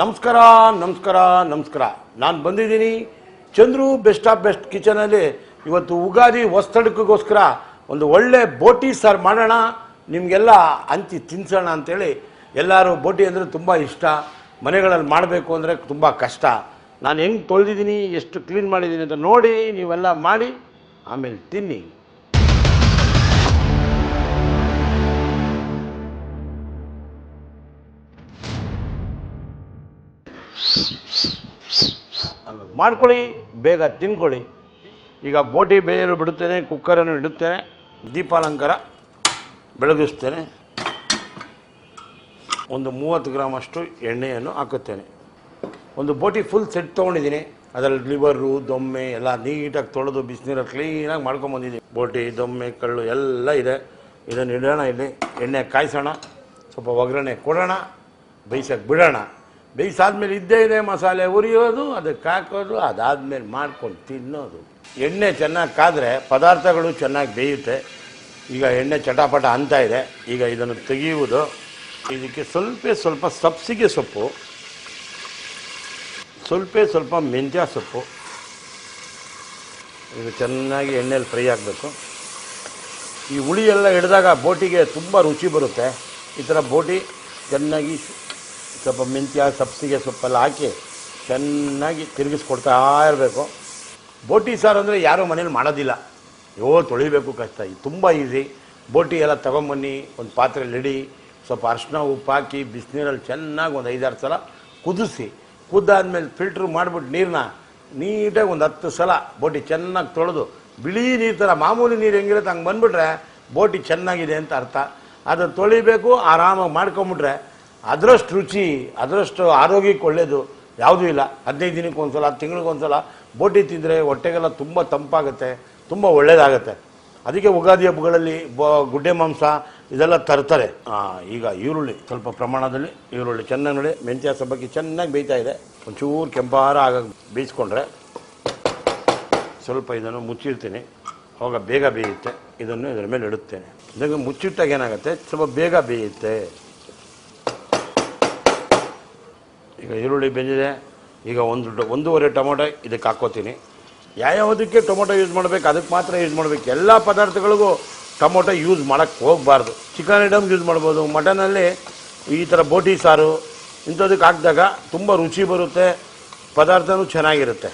ನಮಸ್ಕಾರ ನಮಸ್ಕಾರ ನಮಸ್ಕಾರ. ನಾನು ಬಂದಿದ್ದೀನಿ ಚಂದ್ರು ಬೆಸ್ಟ್ ಆಫ್ ಬೆಸ್ಟ್ ಕಿಚನಲ್ಲಿ ಇವತ್ತು ಉಗಾದಿ ಹೊಸ್ತಡಕ್ಕೋಸ್ಕರ ಒಂದು ಒಳ್ಳೆ ಬೋಟಿ ಸಾರು ಮಾಡೋಣ. ನಿಮಗೆಲ್ಲ ಹಂಚಿ ತಿನ್ಸೋಣ ಅಂತೇಳಿ ಎಲ್ಲರೂ ಬೋಟಿ ಅಂದರೆ ತುಂಬ ಇಷ್ಟ. ಮನೆಗಳಲ್ಲಿ ಮಾಡಬೇಕು ಅಂದರೆ ತುಂಬ ಕಷ್ಟ. ನಾನು ಹೆಂಗೆ ತೊಳೆದಿದ್ದೀನಿ, ಎಷ್ಟು ಕ್ಲೀನ್ ಮಾಡಿದ್ದೀನಿ ಅಂತ ನೋಡಿ ನೀವೆಲ್ಲ ಮಾಡಿ, ಆಮೇಲೆ ತಿನ್ನಿ. ಮಾಡ್ಕೊಳ್ಳಿ, ಬೇಗ ತಿನ್ಕೊಳ್ಳಿ. ಈಗ ಬೋಟಿ ಬೇಯಲು ಬಿಡುತ್ತೇನೆ, ಕುಕ್ಕರನ್ನು ಇಡುತ್ತೇನೆ, ದೀಪಾಲಂಕಾರ ಬೆಳಗಿಸ್ತೇನೆ. ಒಂದು ಮೂವತ್ತು ಗ್ರಾಮಷ್ಟು ಎಣ್ಣೆಯನ್ನು ಹಾಕುತ್ತೇನೆ. ಒಂದು ಬೋಟಿ ಫುಲ್ ಸೆಟ್ ತೊಗೊಂಡಿದ್ದೀನಿ. ಅದರಲ್ಲಿ ಲಿವರು ದೊಮ್ಮೆ ಎಲ್ಲ ನೀಟಾಗಿ ತೊಳೆದು ಬಿಸಿನೀರಲ್ಲಿ ಕ್ಲೀನಾಗಿ ಮಾಡ್ಕೊಂಬಂದಿದ್ದೀನಿ ಬೋಟಿ, ದೊಮ್ಮೆ, ಕಳ್ಳು ಎಲ್ಲ ಇದೆ. ಇದನ್ನು ಇಡೋಣ ಇಲ್ಲಿ. ಎಣ್ಣೆ ಕಾಯಿಸೋಣ. ಸ್ವಲ್ಪ ಒಗ್ಗರಣೆ ಕೊಡೋಣ. ಬೇಯಿಸೋಕೆ ಬಿಡೋಣ. ಬೇಯಿಸಾದ್ಮೇಲೆ ಇದ್ದೇ ಇದೆ ಮಸಾಲೆ ಉರಿಯೋದು, ಅದಕ್ಕೆ ಹಾಕೋದು, ಅದಾದಮೇಲೆ ಮಾಡ್ಕೊಂಡು ತಿನ್ನೋದು. ಎಣ್ಣೆ ಚೆನ್ನಾಗಿ ಕಾದರೆ ಪದಾರ್ಥಗಳು ಚೆನ್ನಾಗಿ ಬೇಯುತ್ತೆ. ಈಗ ಎಣ್ಣೆ ಚಟಾಪಟ ಅಂತ ಇದೆ. ಈಗ ಇದನ್ನು ತೆಗೆಯುವುದು. ಇದಕ್ಕೆ ಸ್ವಲ್ಪ ಸ್ವಲ್ಪ ಸಬ್ಸಿಗೆ ಸೊಪ್ಪು. ಸ್ವಲ್ಪ ಸ್ವಲ್ಪ ಮೆಂತ್ಯ ಸೊಪ್ಪು. ಇದು ಚೆನ್ನಾಗಿ ಎಣ್ಣೆಯಲ್ಲಿ ಫ್ರೈ ಆಗಬೇಕು. ಈ ಹುಳಿ ಎಲ್ಲ ಹಿಡಿದಾಗ ಬೋಟಿಗೆ ತುಂಬ ರುಚಿ ಬರುತ್ತೆ. ಈ ಥರ ಬೋಟಿ ಚೆನ್ನಾಗಿ ಸ್ವಲ್ಪ ಮೆಂತ್ಯ ಸಬ್ಸಿಗೆ ಸೊಪ್ಪೆಲ್ಲ ಹಾಕಿ ಚೆನ್ನಾಗಿ ತಿರುಗಿಸ್ಕೊಡ್ತಾ ಇರಬೇಕು. ಬೋಟಿ ಸಾರು ಅಂದರೆ ಯಾರೂ ಮನೇಲಿ ಮಾಡೋದಿಲ್ಲ. ಯೋ ತೊಳಿಬೇಕು ಕಷ್ಟ. ಇದು ತುಂಬ ಈಸಿ ಬೋಟಿ ಎಲ್ಲ ತೊಗೊಂಬನ್ನಿ, ಒಂದು ಪಾತ್ರೆಯಲ್ಲಿ ಇಡಿ. ಸ್ವಲ್ಪ ಅರಿಶಿನ ಉಪ್ಪು ಹಾಕಿ, ಬಿಸಿನೀರಲ್ಲಿ ಚೆನ್ನಾಗಿ ಒಂದು ಐದಾರು ಸಲ ಕುದಿಸಿ. ಕುದ್ದಾದ್ಮೇಲೆ ಫಿಲ್ಟ್ರ್ ಮಾಡಿಬಿಟ್ಟು ನೀರನ್ನ ನೀಟಾಗಿ ಒಂದು ಹತ್ತು ಸಲ ಬೋಟಿ ಚೆನ್ನಾಗಿ ತೊಳೆದು, ಬಿಳಿ ನೀರು ಥರ ಮಾಮೂಲಿ ನೀರು ಹೆಂಗಿರುತ್ತೆ ಹಂಗೆ ಬಂದುಬಿಟ್ರೆ ಬೋಟಿ ಚೆನ್ನಾಗಿದೆ ಅಂತ ಅರ್ಥ. ಅದನ್ನು ತೊಳಿಬೇಕು, ಆರಾಮಾಗಿ ಮಾಡ್ಕೊಂಬಿಟ್ರೆ ಅದರಷ್ಟು ರುಚಿ, ಅದರಷ್ಟು ಆರೋಗ್ಯಕ್ಕೆ ಒಳ್ಳೆಯದು ಯಾವುದೂ ಇಲ್ಲ. ಹದಿನೈದು ದಿನಕ್ಕೆ ಒಂದು ಸಲ ತಿಂಗಳಿಗೆ ಒಂದು ಸಲ ಬೋಟಿ ತಿಂದರೆ ಹೊಟ್ಟೆಗೆಲ್ಲ ತುಂಬ ತಂಪಾಗುತ್ತೆ, ತುಂಬ ಒಳ್ಳೆಯದಾಗುತ್ತೆ ಅದಕ್ಕೆ ಉಗಾದಿ ಹಬ್ಬಗಳಲ್ಲಿ ಬ, ಗುಡ್ಡೆ ಮಾಂಸ ಇದೆಲ್ಲ ತರ್ತಾರೆ. ಈಗ ಈರುಳ್ಳಿ ಸ್ವಲ್ಪ ಪ್ರಮಾಣದಲ್ಲಿ ಈರುಳ್ಳಿ ಚೆನ್ನಾಗಿ ನೋಡಿ, ಮೆಂತ್ಯ ಸಬ್ಬಕ್ಕಿ ಚೆನ್ನಾಗಿ ಬೇಯ್ತಾ ಇದೆ. ಒಂಚೂರು ಕೆಂಪಾರ ಆಗ ಬೇಯಿಸ್ಕೊಂಡ್ರೆ ಸ್ವಲ್ಪ ಇದನ್ನು ಮುಚ್ಚಿರ್ತೀನಿ ಅವಾಗ ಬೇಗ ಬೇಯುತ್ತೆ. ಇದನ್ನು ಇದರ ಮೇಲೆ ಇಡುತ್ತೇನೆ. ಇದಕ್ಕೆ ಮುಚ್ಚಿಟ್ಟಾಗ ಏನಾಗುತ್ತೆ? ಸ್ವಲ್ಪ ಬೇಗ ಬೇಯುತ್ತೆ. ಈಗ ಈರುಳ್ಳಿ ಬೆಂದಿದೆ, ಈಗ ಒಂದು ಒಂದೂವರೆ ಟೊಮೊಟೊ ಇದಕ್ಕೆ ಹಾಕ್ಕೋತೀನಿ. ಯಾವ್ಯಾವುದಕ್ಕೆ ಟೊಮೊಟೊ ಯೂಸ್ ಮಾಡಬೇಕು, ಅದಕ್ಕೆ ಮಾತ್ರ ಯೂಸ್ ಮಾಡಬೇಕು. ಎಲ್ಲ ಪದಾರ್ಥಗಳಿಗೂ ಟೊಮೊಟೊ ಯೂಸ್ ಮಾಡೋಕ್ಕೆ ಹೋಗಬಾರ್ದು. ಚಿಕನ್ ಐಟಮ್ಗೆ ಯೂಸ್ ಮಾಡ್ಬೋದು. ಮಟನಲ್ಲಿ ಈ ಥರ ಬೋಟಿ ಸಾರು, ಇಂಥದಕ್ಕೆ ಹಾಕಿದಾಗ ತುಂಬ ರುಚಿ ಬರುತ್ತೆ, ಪದಾರ್ಥನೂ ಚೆನ್ನಾಗಿರುತ್ತೆ.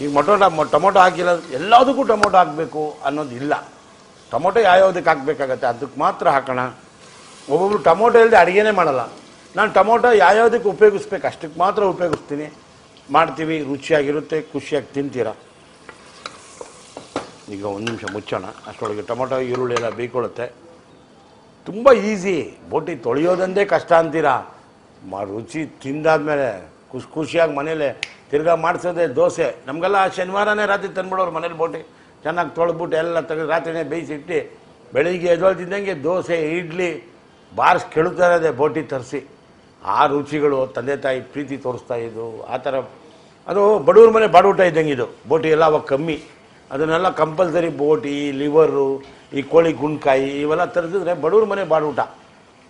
ಈಗ ಮೊಟೊಟ ಟೊಮೊಟೊ ಹಾಕಿಲ್ಲ, ಎಲ್ಲದಕ್ಕೂ ಟೊಮೊಟೊ ಹಾಕಬೇಕು ಅನ್ನೋದು ಇಲ್ಲ ಟೊಮೊಟೊ ಯಾವ್ಯಾವುದಕ್ಕೆ ಹಾಕಬೇಕಾಗತ್ತೆ, ಅದಕ್ಕೆ ಮಾತ್ರ ಹಾಕೋಣ. ಒಬ್ಬೊಬ್ರು ಟೊಮೊಟೊ ಇಲ್ಲದೆ ಅಡುಗೆನೇ ಮಾಡಲ್ಲ. ನಾನು ಟೊಮೊಟೊ ಯಾವ್ಯಾವುದಕ್ಕೆ ಉಪಯೋಗಿಸ್ಬೇಕು, ಅಷ್ಟಕ್ಕೆ ಮಾತ್ರ ಉಪಯೋಗಿಸ್ತೀನಿ. ಮಾಡ್ತೀವಿ, ರುಚಿಯಾಗಿರುತ್ತೆ, ಖುಷಿಯಾಗಿ ತಿಂತೀರಾ? ಈಗ ಒಂದು ನಿಮಿಷ ಮುಚ್ಚೋಣ. ಅಷ್ಟೊಳಗೆ ಟೊಮೊಟೊ, ಈರುಳ್ಳಿ ಎಲ್ಲ ಬೀಕೊಳ್ಳುತ್ತೆ ತುಂಬ ಈಸಿ. ಬೋಟಿ ತೊಳೆಯೋದಂದೇ ಕಷ್ಟ ಅಂತೀರಾ? ಮಾ, ರುಚಿ ತಿಂದಾದ್ಮೇಲೆ ಖುಷಿ, ಖುಷಿಯಾಗಿ ಮನೇಲೆ ತಿರ್ಗಾ ಮಾಡಿಸೋದೆ ದೋಸೆ. ನಮಗೆಲ್ಲ ಶನಿವಾರನೇ ರಾತ್ರಿ ತಂದ್ಬಿಡೋರು ಮನೇಲಿ ಬೋಟಿ. ಚೆನ್ನಾಗಿ ತೊಳೆದ್ಬಿಟ್ಟು ಎಲ್ಲ ತೆಗೆದು ರಾತ್ರಿನೇ ಬೇಯಿಸಿಟ್ಟು ಬೆಳಿಗ್ಗೆ ಎದ್ದೊಳ್ತಿದ್ದಂಗೆ ದೋಸೆ, ಇಡ್ಲಿ, ಬಾರ್ಸ್ ಕೆಳುತ್ತಾ ಇರೋದೆ ಬೋಟಿ ತರಿಸಿ. ಆ ರುಚಿಗಳು ತಂದೆ ತಾಯಿ ಪ್ರೀತಿ ತೋರಿಸ್ತಾ ಇದ್ದು, ಆ ಥರ. ಅದು ಬಡವ್ರ ಮನೆ ಬಾಡೂಟ ಇದ್ದಂಗೆ ಇದು. ಬೋಟಿ ಎಲ್ಲ ಅವಾಗ ಕಮ್ಮಿ. ಅದನ್ನೆಲ್ಲ ಕಂಪಲ್ಸರಿ ಬೋಟಿ, ಲಿವರು, ಈ ಕೋಳಿ ಗುಂಡ್ಕಾಯಿ, ಇವೆಲ್ಲ ತರಿಸಿದ್ರೆ ಬಡವ್ರ ಮನೆ ಬಾಡೂಟ.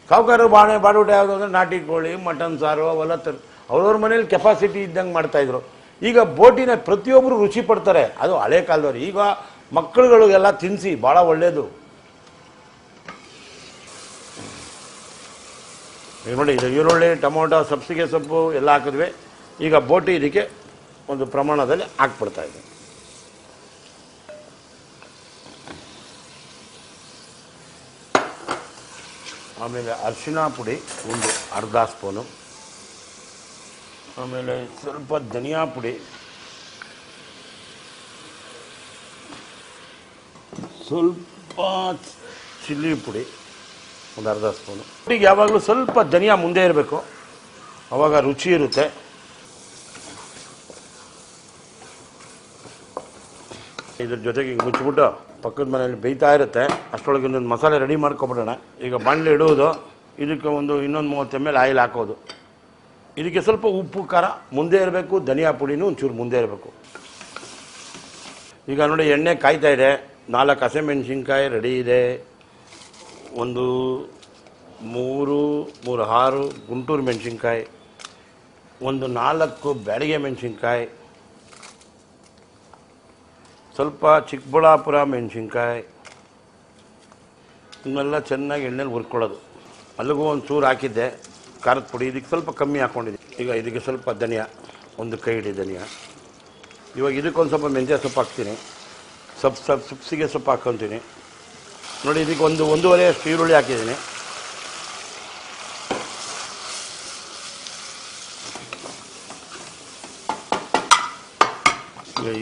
ಸಾವುಕಾರ ಬಾಣೆ ಬಾಡೂಟ ಯಾವುದು ಅಂದರೆ ನಾಟಿ ಕೋಳಿ, ಮಟನ್ ಸಾರು, ಅವೆಲ್ಲ ತರ್, ಅವ್ರವ್ರ ಮನೇಲಿ ಕೆಪಾಸಿಟಿ ಇದ್ದಂಗೆ ಮಾಡ್ತಾಯಿದ್ರು ಈಗ ಬೋಟಿನ ಪ್ರತಿಯೊಬ್ಬರು ರುಚಿ ಪಡ್ತಾರೆ ಅದು ಹಳೆ ಕಾಲದವ್ರು. ಈಗ ಮಕ್ಕಳುಗಳಿಗೆಲ್ಲ ತಿನ್ನಿಸಿ ಭಾಳ ಒಳ್ಳೆಯದು ಈಗ ನೋಡಿ, ಇದು ಈರುಳ್ಳಿ, ಟೊಮೊಟೊ ಸಬ್ಸಿಗೆ ಸೊಪ್ಪು ಎಲ್ಲ ಹಾಕಿದ್ವಿ. ಈಗ ಬೋಟಿ ಇದಕ್ಕೆ ಒಂದು ಪ್ರಮಾಣದಲ್ಲಿ ಹಾಕ್ಬಿಡ್ತಾ ಇದೆ ಆಮೇಲೆ ಅರಿಶಿನ ಪುಡಿ, ಒಂದು ಅರ್ಧ ಸ್ಪೂನು. ಆಮೇಲೆ ಸ್ವಲ್ಪ ಧನಿಯಾ ಪುಡಿ. ಸ್ವಲ್ಪ ಚಿಲ್ಲಿ ಪುಡಿ. ಒಂದು ಅರ್ಧ ಸ್ಪೂನು. ಈಗ ಯಾವಾಗಲೂ ಸ್ವಲ್ಪ ಧನಿಯಾ ಮುಂದೆ ಇರಬೇಕು. ಅವಾಗ ರುಚಿ ಇರುತ್ತೆ. ಇದ್ರ ಜೊತೆಗೆ ಈಗ ಮುಚ್ಚಿಬಿಟ್ಟು ಪಕ್ಕದ ಮನೆಯಲ್ಲಿ ಬೇಯ್ತಾ ಇರುತ್ತೆ. ಅಷ್ಟರೊಳಗೆ ಇನ್ನೊಂದು ಮಸಾಲೆ ರೆಡಿ ಮಾಡ್ಕೊಬಿಡೋಣ. ಈಗ ಬಾಣಲೆ ಇಡುವುದು. ಇದಕ್ಕೆ ಒಂದು ಇನ್ನೊಂದು ಮೂವತ್ತು ಎಂ ಎಲ್ ಆಯಿಲ್ ಹಾಕೋದು. ಇದಕ್ಕೆ ಸ್ವಲ್ಪ ಉಪ್ಪು, ಖಾರ ಮುಂದೆ ಇರಬೇಕು. ಧನಿಯಾ ಪುಡಿನೂ ಒಂಚೂರು ಮುಂದೆ ಇರಬೇಕು. ಈಗ ನೋಡಿ ಎಣ್ಣೆ ಕಾಯ್ತಾ ಇದೆ. ನಾಲ್ಕು ಹಸಿಮೆಣ್ಸಿನ್ಕಾಯಿ ರೆಡಿ ಇದೆ. ಒಂದು ಮೂರು ಮೂರು ಆರು ಗುಂಟೂರು ಮೆಣಸಿನ್ಕಾಯಿ, ಒಂದು ನಾಲ್ಕು ಬ್ಯಾಡಿಗೆ ಮೆಣಸಿನ್ಕಾಯಿ, ಸ್ವಲ್ಪ ಚಿಕ್ಕಬಳ್ಳಾಪುರ ಮೆಣಸಿನ್ಕಾಯಿ ಇವನ್ನೆಲ್ಲ ಚೆನ್ನಾಗಿ ಎಣ್ಣೆಲಿ ಹುರ್ಕೊಳ್ಳೋದು. ಅಲ್ಲಿಗೂ ಒಂದು ಚೂರು ಹಾಕಿದ್ದೆ, ಖಾರದ ಪುಡಿ. ಇದಕ್ಕೆ ಸ್ವಲ್ಪ ಕಮ್ಮಿ ಹಾಕ್ಕೊಂಡಿದ್ದೆ ಈಗ ಇದಕ್ಕೆ ಸ್ವಲ್ಪ ಧನಿಯಾ, ಒಂದು ಕೈ ಹಿಡಿ ಧನಿಯಾ. ಇವಾಗ ಇದಕ್ಕೊಂದು ಸ್ವಲ್ಪ ಮೆಂತ್ಯ ಸೊಪ್ಪು ಹಾಕ್ತೀನಿ. ಸೊಪ್ಪು ಸೊಪ್ಪು ಸೊಪ್ಸಿಗೆ ಸೊಪ್ಪು ಹಾಕ್ಕೊತೀನಿ. ನೋಡಿ, ಇದಕ್ಕೆ ಒಂದು, ಒಂದೂವರೆ ಅಷ್ಟು ಈರುಳ್ಳಿ ಹಾಕಿದ್ದೀನಿ.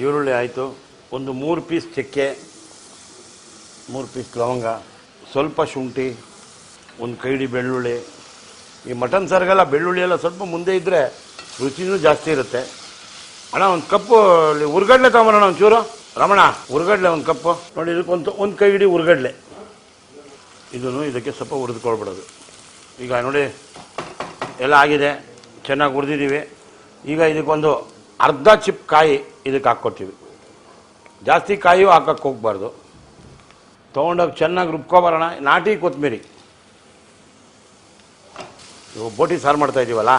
ಈರುಳ್ಳಿ ಆಯಿತು. ಒಂದು ಮೂರು ಪೀಸ್ ಚಕ್ಕೆ, ಮೂರು ಪೀಸ್ ಲವಂಗ, ಸ್ವಲ್ಪ ಶುಂಠಿ, ಒಂದು ಕೈಡಿ ಬೆಳ್ಳುಳ್ಳಿ. ಈ ಮಟನ್ ಸಾರಿಗೆಲ್ಲ ಬೆಳ್ಳುಳ್ಳಿ ಎಲ್ಲ ಸ್ವಲ್ಪ ಮುಂದೆ ಇದ್ದರೆ ರುಚಿನೂ ಜಾಸ್ತಿ ಇರುತ್ತೆ. ಅಣ್ಣ, ಒಂದು ಕಪ್ಪು ಹುರ್ಗಡ್ಲೆ ಉರ್ಗಡ್ಲೆ ತಗೊಂಬರೋಣ ಒಂಚೂರು. ರಮಣ, ಉರ್ಗಡ್ಲೆ ಒಂದು ಕಪ್ಪು. ನೋಡಿ ಇದಕ್ಕೆ ಒಂದು ಕೈ ಹಿಡಿ ಉರ್ಗಡ್ಲೆ. ಇದನ್ನು ಇದಕ್ಕೆ ಸ್ವಲ್ಪ ಹುರಿದುಕೊಳ್ಬಿಡೋದು. ಈಗ ನೋಡಿ, ಎಲ್ಲ ಆಗಿದೆ, ಚೆನ್ನಾಗಿ ಹುರಿದಿದ್ದೀವಿ ಈಗ ಇದಕ್ಕೊಂದು ಅರ್ಧ ಚಿಪ್ ಕಾಯಿ ಇದಕ್ಕೆ ಹಾಕ್ಕೊಡ್ತೀವಿ. ಜಾಸ್ತಿ ಕಾಯಿಯೂ ಹಾಕಕ್ಕೆ ಹೋಗ್ಬಾರ್ದು. ತೊಗೊಂಡೋಗಿ ಚೆನ್ನಾಗಿ ರುಬ್ಕೊಬರೋಣ. ನಾಟಿ ಕೊತ್ತಂಬರಿ ಇವು ಬೋಟಿ ಸಾರು ಮಾಡ್ತಾ ಇದ್ದೀವಲ್ಲ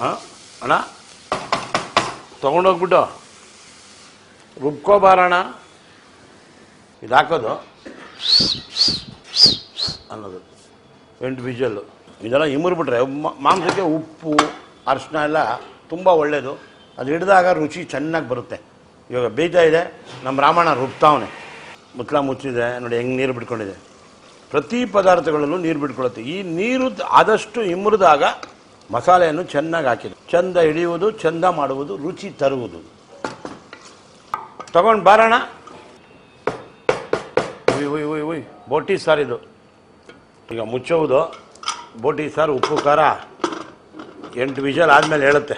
ಹಾಂ? ಅಣ್ಣ? ತೊಗೊಂಡೋಗ್ಬಿಟ್ಟು ರುಬ್ಕೊಬಾರಣ. ಇದು ಹಾಕೋದು ಅನ್ನೋದು. ಎಂಟು ವಿಜಲ್ಲು ಇದೆಲ್ಲ ಮಾಂಸಕ್ಕೆ ಉಪ್ಪು ಅರಿಶಿನ ಎಲ್ಲ ತುಂಬ ಒಳ್ಳೆಯದು ಅದು ಹಿಡಿದಾಗ ರುಚಿ ಚೆನ್ನಾಗಿ ಬರುತ್ತೆ. ಇವಾಗ ಬೀಜ ಇದೆ ನಮ್ಮ ರಾಮಣ್ಣ ರುಬ್ತಾವನೆ. ಮುತ್ಲ ಮುಚ್ಚಿದೆ, ನೋಡಿ ಹೆಂಗೆ ನೀರು ಬಿಟ್ಕೊಂಡಿದೆ. ಪ್ರತಿ ಪದಾರ್ಥಗಳಲ್ಲೂ ನೀರು ಬಿಟ್ಕೊಳ್ಳುತ್ತೆ. ಈ ನೀರು ಆದಷ್ಟು ಇಮ್ಮರಿದಾಗ ಮಸಾಲೆಯನ್ನು ಚೆನ್ನಾಗಿ ಹಾಕಿದೆ ಚಂದ ಹಿಡಿಯುವುದು, ಚಂದ ಮಾಡುವುದು, ರುಚಿ ತರುವುದು. ತಗೊಂಡು ಬಾರೋಣ ಉಯ್ ಉಯ್ ಉಯ್ ಉಯ್, ಬೋಟಿ ಸಾರಿದು ಈಗ ಮುಚ್ಚೋದು. ಬೋಟಿ ಸಾರು, ಉಪ್ಪು, ಖಾರ. ಎಂಟು ವಿಜಲ್ ಆದಮೇಲೆ ಹೇಳುತ್ತೆ.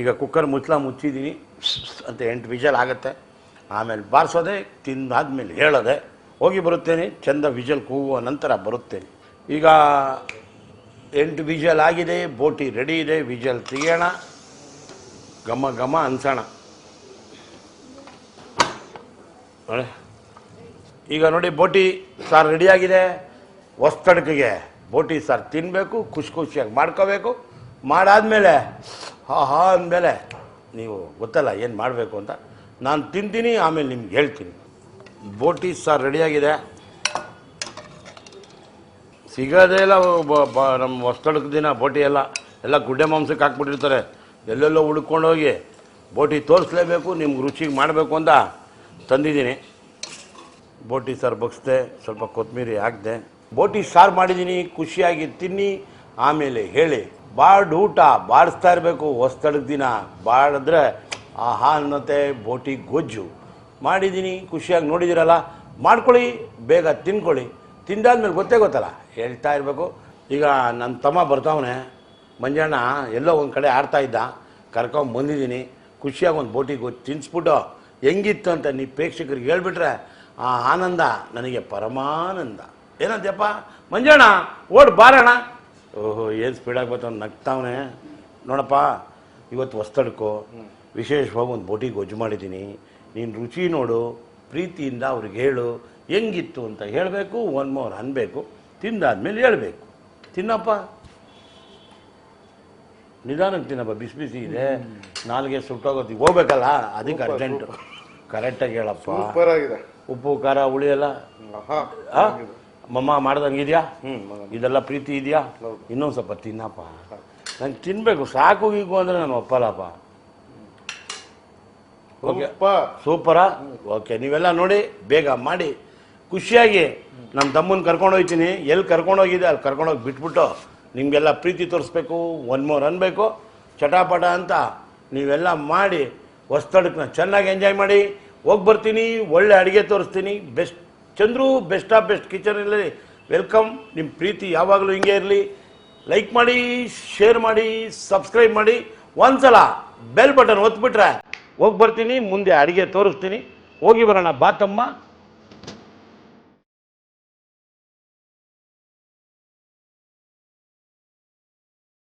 ಈಗ ಕುಕ್ಕರ್ ಮುಚ್ಚಲ ಮುಚ್ಚಿದ್ದೀನಿ ಅಂತ ಎಂಟು ವಿಜಲ್ ಆಗುತ್ತೆ. ಆಮೇಲೆ ಬಾರಿಸೋದೆ, ತಿಂದಾದ್ಮೇಲೆ ಹೇಳೋದೆ, ಹೋಗಿ ಬರುತ್ತೇನೆ. ಚಂದ ವಿಜಲ್ ಕೂಗುವ ನಂತರ ಬರುತ್ತೇನೆ. ಈಗ ಎಂಟು ವಿಜಲ್ ಆಗಿದೆ, ಬೋಟಿ ರೆಡಿ ಇದೆ ವಿಜಲ್ ತೆಗೆಯೋಣ. ಘಮ ಘಮ ಅನ್ಸೋಣ. ಈಗ ನೋಡಿ, ಬೋಟಿ ಸಾರು ರೆಡಿಯಾಗಿದೆ ಹೊಸ್ತಡ್ಕಿಗೆ ಬೋಟಿ ಸಾರು ತಿನ್ನಬೇಕು ಖುಷಿ ಖುಷಿಯಾಗಿ ಮಾಡ್ಕೋಬೇಕು. ಮಾಡಾದಮೇಲೆ ಹಾ ಹಾ ಅಂದಮೇಲೆ, ನೀವು ಗೊತ್ತಲ್ಲ ಏನು ಮಾಡಬೇಕು ಅಂತ. ನಾನು ತಿಂತೀನಿ, ಆಮೇಲೆ ನಿಮ್ಗೆ ಹೇಳ್ತೀನಿ. ಬೋಟಿ ಸಾರು ರೆಡಿಯಾಗಿದೆ. ಸಿಗೋದೇ ಇಲ್ಲ ನಮ್ಮ ಹೊಸ್ತಡಕ ದಿನ ಬೋಟಿ ಎಲ್ಲ. ಎಲ್ಲ ಗುಡ್ಡೆ ಮಾಂಸಕ್ಕೆ ಹಾಕ್ಬಿಟ್ಟಿರ್ತಾರೆ. ಎಲ್ಲೆಲ್ಲೋ ಹುಡ್ಕೊಂಡೋಗಿ ಬೋಟಿ ತೋರಿಸ್ಲೇಬೇಕು, ನಿಮ್ಗೆ ರುಚಿಗೆ ಮಾಡಬೇಕು ಅಂತ ತಂದಿದ್ದೀನಿ. ಬೋಟಿ ಸಾರು ಬಗ್ಸ್ದೆ, ಸ್ವಲ್ಪ ಕೊತ್ತಂಬರಿ ಹಾಕಿದೆ. ಬೋಟಿ ಸಾರು ಮಾಡಿದ್ದೀನಿ ಖುಷಿಯಾಗಿ ತಿನ್ನಿ, ಆಮೇಲೆ ಹೇಳಿ ಬಾಡ್ ಊಟ ಬಾಡಿಸ್ತಾ ಇರಬೇಕು ದಿನ. ಬಾಡಿದ್ರೆ ಆಹಾ ಅನ್ನತೆ ಬೋಟಿ ಗೊಜ್ಜು. ಮಾಡಿದ್ದೀನಿ ಖುಷಿಯಾಗಿ ನೋಡಿದಿರಲ್ಲ, ಮಾಡ್ಕೊಳ್ಳಿ, ಬೇಗ ತಿನ್ಕೊಳ್ಳಿ. ತಿಂದಾದ್ಮೇಲೆ ಗೊತ್ತೇ ಗೊತ್ತಲ್ಲ, ಹೇಳ್ತಾ ಇರಬೇಕು. ಈಗ ನನ್ನ ತಮ್ಮ ಬರ್ತಾವನೆ, ಮಂಜಣ್ಣ ಎಲ್ಲೋ ಒಂದು ಕಡೆ ಆಡ್ತಾ ಇದ್ದ, ಕರ್ಕೊಂಡು ಬಂದಿದ್ದೀನಿ ಖುಷಿಯಾಗಿ ಒಂದು ಬೋಟಿ ಗೊತ್ತು ತಿನ್ಸ್ಬಿಟ್ಟು, ಹೆಂಗಿತ್ತು ಅಂತ ನೀವು ಪ್ರೇಕ್ಷಕರಿಗೆ ಹೇಳ್ಬಿಟ್ರೆ, ಆ ಆನಂದ ನನಗೆ ಪರಮಾನಂದ. ಏನಂತಪ್ಪ ಮಂಜಣ್ಣ ಓಡ್ ಬಾರಣ್ಣ. ಓಹೋ ಏನು ಸ್ಪೀಡಾಗಿ ಬರ್ತಾವ ನಗ್ತಾವನೆ ನೋಡಪ್ಪ ಇವತ್ತು ಹೊಸ್ತಡ್ಕೋ. ವಿಶೇಷವಾಗಿ ಒಂದು ಬೋಟಿಗೆ ಗೊಜ್ಜು ಮಾಡಿದ್ದೀನಿ. ನೀನು ರುಚಿ ನೋಡು ಪ್ರೀತಿಯಿಂದ ಅವ್ರಿಗೆ ಹೇಳು ಹೆಂಗಿತ್ತು ಅಂತ ಹೇಳಬೇಕು ಒನ್ ಮೋರ್ ಅನ್ಬೇಕು ತಿಂದಾದ್ಮೇಲೆ ಹೇಳಬೇಕು. ತಿನ್ನಪ್ಪ. ನಿಧಾನಕ್ಕೆ ತಿನ್ನಪ್ಪ ಬಿಸಿ ಬಿಸಿ ಇದೆ. ನಾಲ್ಗೆ ಸುಟ್ಟೋಗೋದು ಹೋಗ್ಬೇಕಲ್ಲ? ಅದಕ್ಕೆ ಅರ್ಜೆಂಟು ಕರೆಕ್ಟಾಗಿ ಹೇಳಪ್ಪ. ಸೂಪರ್ ಆಗಿದೆ. ಉಪ್ಪು ಖಾರ ಉಳಿಯಲ್ಲ? ಮಮ್ಮ ಮಾಡ್ದಂಗೆ ಇದೆಯಾ ಹ್ಞೂ ಇದೆಲ್ಲ ಪ್ರೀತಿ ಇದೆಯಾ. ಇನ್ನೊಂದು ಸ್ವಲ್ಪ ತಿನ್ನಪ್ಪ. ನಂಗೆ ತಿನ್ಬೇಕು. ಸಾಕು ಗೀಕು ಅಂದ್ರೆ ನಾನು ಒಪ್ಪಲ್ಲಪ್ಪ. ಓಕೆ. ಸೂಪರ್? ಓಕೆ ನೀವೆಲ್ಲ ನೋಡಿ ಬೇಗ ಮಾಡಿ. ಖುಷಿಯಾಗಿ ನಮ್ಮ ತಮ್ಮನ ಕರ್ಕೊಂಡು ಹೋಗ್ತೀನಿ ಎಲ್ಲಿ ಕರ್ಕೊಂಡು ಹೋಗಿದೆ ಅಲ್ಲಿ ಕರ್ಕೊಂಡೋಗಿ ಬಿಟ್ಬಿಟ್ಟು ನಿಮಗೆಲ್ಲ ಪ್ರೀತಿ ತೋರಿಸ್ಬೇಕು ಒನ್ ಮೋರ್ ಅನ್ಬೇಕು. ಚಟಾಪಟ ಅಂತ ನೀವೆಲ್ಲ ಮಾಡಿ ಹೊಸ್ತಡಕ್ಕನ್ನ ಚೆನ್ನಾಗಿ ಎಂಜಾಯ್ ಮಾಡಿ ಹೋಗಿ ಬರ್ತೀನಿ ಒಳ್ಳೆ ಅಡುಗೆ ತೋರಿಸ್ತೀನಿ best Chandru best of best ಕಿಚನಲ್ಲಿ welcome ನಿಮ್ಮ ಪ್ರೀತಿ ಯಾವಾಗಲೂ ಹಿಂಗೆ ಇರಲಿ. ಲೈಕ್ ಮಾಡಿ ಶೇರ್ ಮಾಡಿ ಸಬ್ಸ್ಕ್ರೈಬ್ ಮಾಡಿ. ಒಂದ್ಸಲ ಬೆಲ್ ಬಟನ್ ಒತ್ಬಿಟ್ರೆ ಹೋಗಿ ಬರ್ತೀನಿ, ಮುಂದೆ ಅಡುಗೆ ತೋರಿಸ್ತೀನಿ. ಹೋಗಿ ಬರೋಣ, ಬಾತಮ್ಮ.